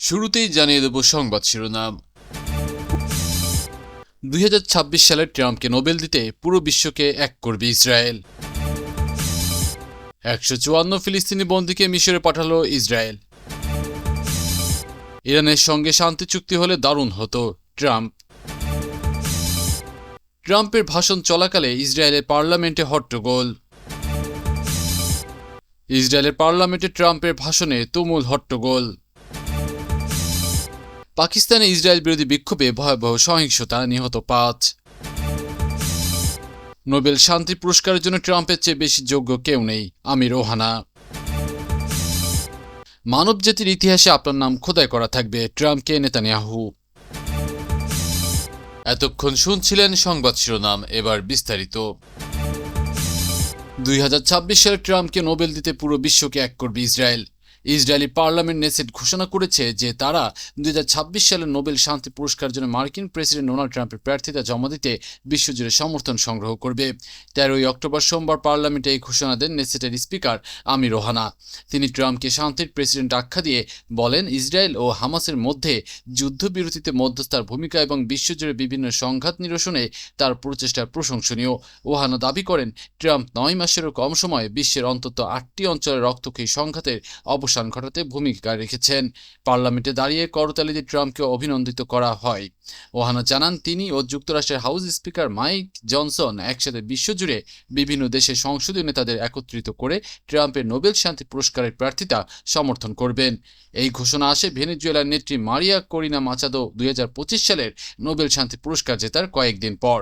শুরুতেই জানিয়ে দেব সংবাদ শিরোনাম। দুই হাজার ছাব্বিশ সালে ট্রাম্পকে নোবেল দিতে পুরো বিশ্বকে এক করবে ইসরায়েল। একশো চুয়ান্ন ফিলিস্তিনি বন্দীকে মিশরে পাঠালো ইসরায়েল। ইরানের সঙ্গে শান্তি চুক্তি হলে দারুণ হতো ট্রাম্প। ট্রাম্পের ভাষণ চলাকালে ইসরায়েলের পার্লামেন্টে হট্টগোল। ইসরায়েলের পার্লামেন্টে ট্রাম্পের ভাষণে তুমুল হট্টগোল। পাকিস্তানে ইসরায়েল বিরোধী বিক্ষোভে ভয়াবহ সহিংসতা নিহত পাঁচ। নোবেল শান্তি পুরস্কারের জন্য ট্রাম্পের চেয়ে বেশি যোগ্য কেউ নেই, আমির মানব জাতির ইতিহাসে আপনার নাম খোদাই করা থাকবে ট্রাম্পকে নেতানিয়াহু। এতক্ষণ শুনছিলেন সংবাদ শিরোনাম, এবার বিস্তারিত। দুই সালে ট্রাম্পকে নোবেল দিতে পুরো বিশ্বকে এক করবে ইসরায়েল। ইসরায়েলি পার্লামেন্ট নেসেট ঘোষণা করেছে যে তারা দুই সালে নোবেল শান্তি পুরস্কার জন্য মার্কিন প্রেসিডেন্ট ডোনাল্ড ট্রাম্পের প্রার্থিতা জমা দিতে বিশ্বজুড়ে সমর্থন সংগ্রহ করবে। তেরোই অক্টোবর সোমবার পার্লামেন্টে এই ঘোষণা দেন নেসেটের স্পিকার আমির রোহানা। তিনি ট্রাম্পকে শান্তির প্রেসিডেন্ট আখ্যা দিয়ে বলেন, ইসরায়েল ও হামাসের মধ্যে যুদ্ধবিরতিতে মধ্যস্থার ভূমিকা এবং বিশ্বজুড়ে বিভিন্ন সংঘাত নিরসনে তার প্রচেষ্টা প্রশংসনীয়। ওহানা দাবি করেন, ট্রাম্প নয় মাসেরও কম সময়ে বিশ্বের অন্তত আটটি অঞ্চলে রক্তক্ষয়ী সংঘাতের অবসান ঘটাতে ভূমিকা রেখেছেন। পার্লামেন্টে দাঁড়িয়ে করতালি দিয়ে ট্রাম্পকে অভিনন্দিত করা হয়। ওহানা জানান, তিনি ও যুক্তরাষ্ট্রের হাউস স্পিকার মাইক জনসন একসাথে বিশ্বজুড়ে বিভিন্ন দেশের সংসদীয় নেতাদের একত্রিত করে ট্রাম্পের নোবেল শান্তি পুরস্কারের প্রার্থিতা সমর্থন করবেন। এই ঘোষণা আসে ভেনেজুয়েলার নেত্রী মারিয়া করিনা মাচাদো দুই হাজার পঁচিশ সালের নোবেল শান্তি পুরস্কার জেতার কয়েকদিন পর।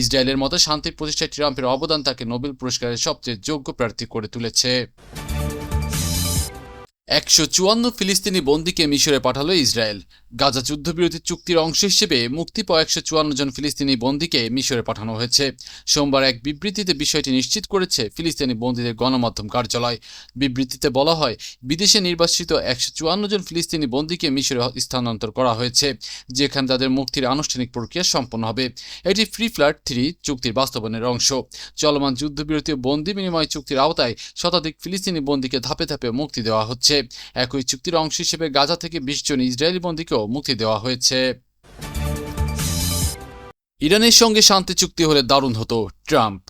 ইসরায়েলের মতো শান্তির প্রতিষ্ঠায় ট্রাম্পের অবদান তাকে নোবেল পুরস্কারের সবচেয়ে যোগ্য প্রার্থী করে তুলেছে। একশো চুয়ান্ন ফিলিস্তিনি বন্দীকে মিশরে পাঠালো ইসরায়েল। গাজা যুদ্ধবিরতি চুক্তির অংশ হিসেবে মুক্তি পাওয়া একশো চুয়ান্ন জন ফিলিস্তিনি বন্দীকে মিশরে পাঠানো হয়েছে। সোমবার এক বিবৃতিতে বিষয়টি নিশ্চিত করেছে ফিলিস্তিনি বন্দীদের গণমাধ্যম কার্যালয়। বিবৃতিতে বলা হয়, বিদেশে নির্বাসিত একশো চুয়ান্ন জন ফিলিস্তিনি বন্দীকে মিশরে স্থানান্তর করা হয়েছে, যেখানে তাদের মুক্তির আনুষ্ঠানিক প্রক্রিয়া সম্পন্ন হবে। এটি ফ্রি ফ্ল্যাট থ্রি চুক্তির বাস্তবায়নের অংশ। চলমান যুদ্ধবিরতি বন্দি বিনিময় চুক্তির আওতায় শতাধিক ফিলিস্তিনি বন্দীকে ধাপে ধাপে মুক্তি দেওয়া হচ্ছে। একই চুক্তির অংশ হিসেবে গাজা থেকে বিশ জন ইসরায়েলি বন্দীকেও মুক্তি দেওয়া হয়েছে। ইরানের সঙ্গে শান্তি চুক্তি হলে দারুণ হতো ট্রাম্প।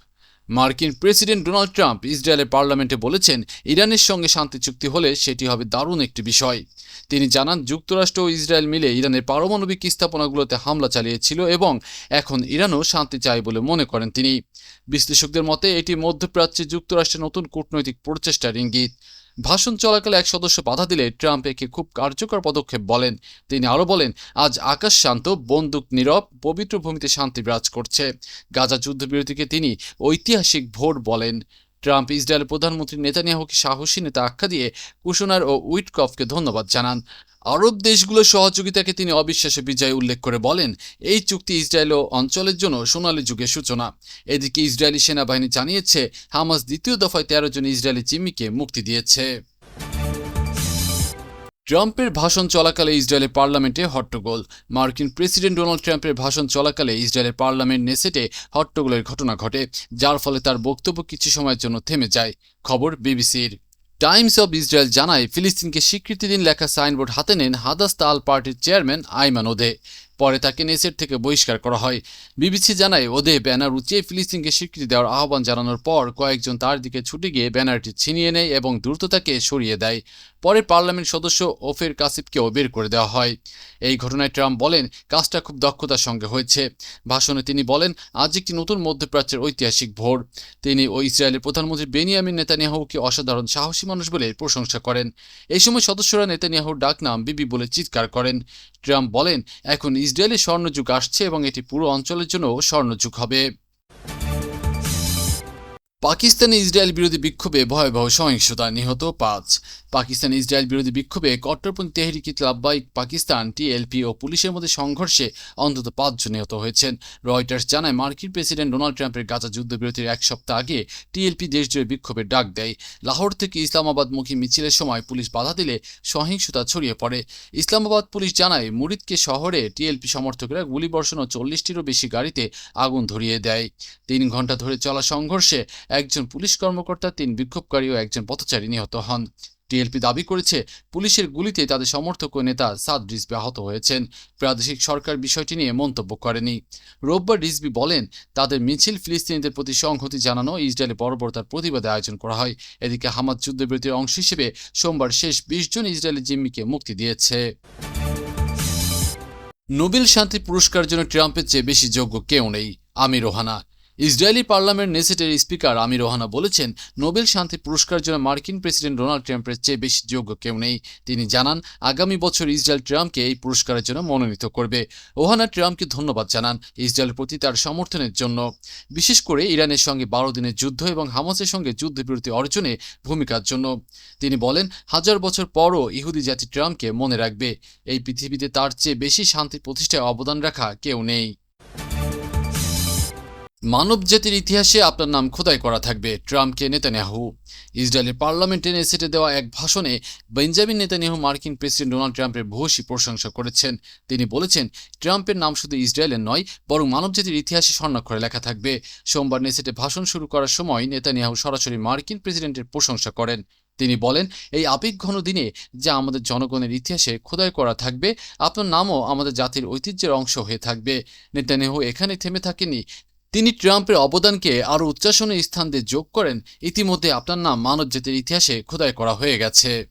মার্কিন প্রেসিডেন্ট ডোনাল্ড ট্রাম্প ইসরায়েলের পার্লামেন্টে বলেছেন, ইরানের সঙ্গে শান্তি চুক্তি হলে সেটি হবে দারুণ একটি বিষয়। তিনি জানান, যুক্তরাষ্ট্র ও ইসরায়েল মিলে ইরানের পারমাণবিক স্থাপনাগুলোতে হামলা চালিয়েছিল এবং এখন ইরানও শান্তি চায় বলে মনে করেন তিনি। বিশ্লেষকদের মতে, এটি মধ্যপ্রাচ্যে যুক্তরাষ্ট্রের নতুন কূটনৈতিক প্রচেষ্টার ইঙ্গিত। ভাষণ চলাকালে এক সদস্য বাধা দিলে ট্রাম্প একে খুব কার্যকর পদক্ষেপ বলেন। তিনি আরও বলেন, আজ আকাশ শান্ত, বন্দুক নীরব, পবিত্র ভূমিতে শান্তি বিরাজ করছে। গাজা যুদ্ধবিরতিকে তিনি ঐতিহাসিক ভোট বলেন। ট্রাম্প ইসরায়েলের প্রধানমন্ত্রী নেতানিয়াহুকে সাহসী নেতা আখ্যা দিয়ে কুশনার ও উইটকফকে ধন্যবাদ জানান। আরব দেশগুলোর সহযোগিতাকে তিনি অবিশ্বাসে বিজয় উল্লেখ করে বলেন, এই চুক্তি ইসরায়েল ও অঞ্চলের জন্য সোনালী যুগের সূচনা। এদিকে ইসরায়েলি সেনাবাহিনী জানিয়েছে, হামাস দ্বিতীয় দফায় তেরো জন ইসরায়েলি জিম্মিকে মুক্তি দিয়েছে। ট্রাম্পের ভাষণ চলাকালে ইসরায়েলের পার্লামেন্টে হট্টগোল। মার্কিন প্রেসিডেন্ট ডোনাল্ড ট্রাম্পের ভাষণ চলাকালে ইসরায়েলের পার্লামেন্ট নেসেটে হট্টগোলের ঘটনা ঘটে, যার ফলে তার বক্তব্য কিছু সময়ের জন্য থেমে যায়। খবর বিবিসির। টাইমস অব ইসরায়েল জানায়, ফিলিস্তিনকে স্বীকৃতি দিন লেখা সাইনবোর্ড হাতে নেন হাদাস তাল পার্টির চেয়ারম্যান আইমান ওদে। পরে তাকে নেসেট থেকে বহিষ্কার করা হয়। বিবিসি জানায়, ওদে ব্যানার উঁচিয়ে ফিলিস্তিনকে স্বীকৃতি দেওয়ার আহ্বান জানানোর পর কয়েকজন তার দিকে ছুটে গিয়ে ব্যানারটি ছিনিয়ে নেয় এবং দ্রুত তাকে সরিয়ে দেয়। পরে পার্লামেন্ট সদস্য ওফের কাসিবকেও বের করে দেওয়া হয়। এই ঘটনায় ট্রাম্প বলেন, কাজটা খুব দক্ষতার সঙ্গে হয়েছে। ভাষণে তিনি বলেন, আজ একটি নতুন মধ্যপ্রাচ্যের ঐতিহাসিক ভোর। তিনি ও ইসরায়েলের প্রধানমন্ত্রী বেনিয়ামিন নেতানিয়াহুকে অসাধারণ সাহসী মানুষ বলে প্রশংসা করেন। এই সময় সদস্যরা নেতানিয়াহুর ডাকনাম বিবি বলে চিৎকার করেন। ট্রাম্প বলেন, এখন ইসরায়েলি স্বর্ণযুগ আসছে এবং এটি পুরো অঞ্চলের জন্য স্বর্ণযুগ হবে। পাকিস্তানে ইসরায়েল বিরোধী বিক্ষোভে ভয়াবহ সহিংসতা নিহত পাঁচ। পাকিস্তান ইসরায়েল বিরোধী বিক্ষোভে কট্টরপন্থী তেহরিকি লাভবাইক পাকিস্তান, টিএলপি ও পুলিশের মধ্যে সংঘর্ষে অন্তত পাঁচজন নিহত হয়েছেন। রয়টার্স জানায় মার্কিন প্রেসিডেন্ট ডোনাল্ড ট্রাম্পের গাজা যুদ্ধবিরতির এক সপ্তাহ আগে টিএলপি দেশজুড়ে বিক্ষোভের ডাক দেয়। লাহোর থেকে ইসলামাবাদমুখী মিছিলের সময় পুলিশ বাধা দিলে সহিংসতা ছড়িয়ে পড়ে। ইসলামাবাদ পুলিশ জানায়, মুরিদকে শহরে টিএলপি সমর্থকেরা গুলিবর্ষণ ও চল্লিশটিরও বেশি গাড়িতে আগুন ধরিয়ে দেয়। তিন ঘণ্টা ধরে চলা সংঘর্ষে একজন পুলিশ কর্মকর্তা, তিন বিক্ষোভকারী ও একজন পথচারী নিহত হন। টিএলপি দাবি করেছে, পুলিশের গুলিতে তাদের সমর্থক নেতা সাদ রিজবি আহত হয়েছেন। প্রাদেশিক সরকার বিষয়টি নিয়ে মন্তব্য করেনি। রোববার রিজবি বলেন, তাদের মিছিল ফিলিস্তিনিদের প্রতি সংহতি জানানো ইসরায়েলে বর্বরতার প্রতিবাদে আয়োজন করা হয়। এদিকে হামাদ যুদ্ধবিরতির অংশ হিসেবে সোমবার শেষ বিশ জন ইসরায়েলি জিম্মিকে মুক্তি দিয়েছে। নোবেল শান্তি পুরস্কার জন্য ট্রাম্পের চেয়ে বেশি যোগ্য কেউ নেই। আমির ওহানা ইসরায়েলি পার্লামেন্ট নেসেটের স্পিকার আমির রোহানা বলেছেন, নোবেল শান্তি পুরস্কার জন্য মার্কিন প্রেসিডেন্ট ডোনাল্ড ট্রাম্পের চেয়ে বেশি যোগ্য কেউ নেই। তিনি জানান, আগামী বছর ইসরায়েল ট্রাম্পকে এই পুরস্কারের জন্য মনোনীত করবে। ওহানা ট্রাম্পকে ধন্যবাদ জানান ইসরায়েলের প্রতি তার সমর্থনের জন্য। বিশেষ করে ইরানের সঙ্গে বারো দিনের যুদ্ধ এবং হামাসের সঙ্গে যুদ্ধবিরতি অর্জনে ভূমিকার জন্য। তিনি বলেন, হাজার বছর পরও ইহুদি জাতি ট্রাম্পকে মনে রাখবে। এই পৃথিবীতে তার চেয়ে বেশি শান্তি প্রতিষ্ঠায় অবদান রাখা কেউ নেই। মানব জাতির ইতিহাসে আপনার নাম খোদাই করা থাকবে ট্রাম্পকে নেতানিয়াহু। ইসরায়েলের পার্লামেন্টে নেসেটে দেওয়া এক ভাষণে বেঞ্জামিন নেতানিয়াহু মার্কিন প্রেসিডেন্ট ডোনাল্ড ট্রাম্পের ভূয়সী প্রশংসা করেছেন। তিনি বলেছেন, ট্রাম্পের নাম শুধু ইসরায়েলের নয়, বরং মানবজাতির ইতিহাসে স্বর্ণাক্ষরে লেখা থাকবে। সোমবার নেসেটে ভাষণ শুরু করার সময় নেতানিয়াহু সরাসরি মার্কিন প্রেসিডেন্টের প্রশংসা করেন। তিনি বলেন, এই আবেগ ঘন দিনে যা আমাদের জনগণের ইতিহাসে খোদাই করা থাকবে, আপনার নামও আমাদের জাতির ঐতিহ্যের অংশ হয়ে থাকবে। নেতানিয়াহু এখানে থেমে থাকেনি তিনি ট্রাম্পের অবদানকে আরও উচ্চাসনের স্থান দিয়ে যোগ করেন। ইতিমধ্যে আপনার নাম মানবজাতির ইতিহাসে খোদাই করা হয়ে গেছে।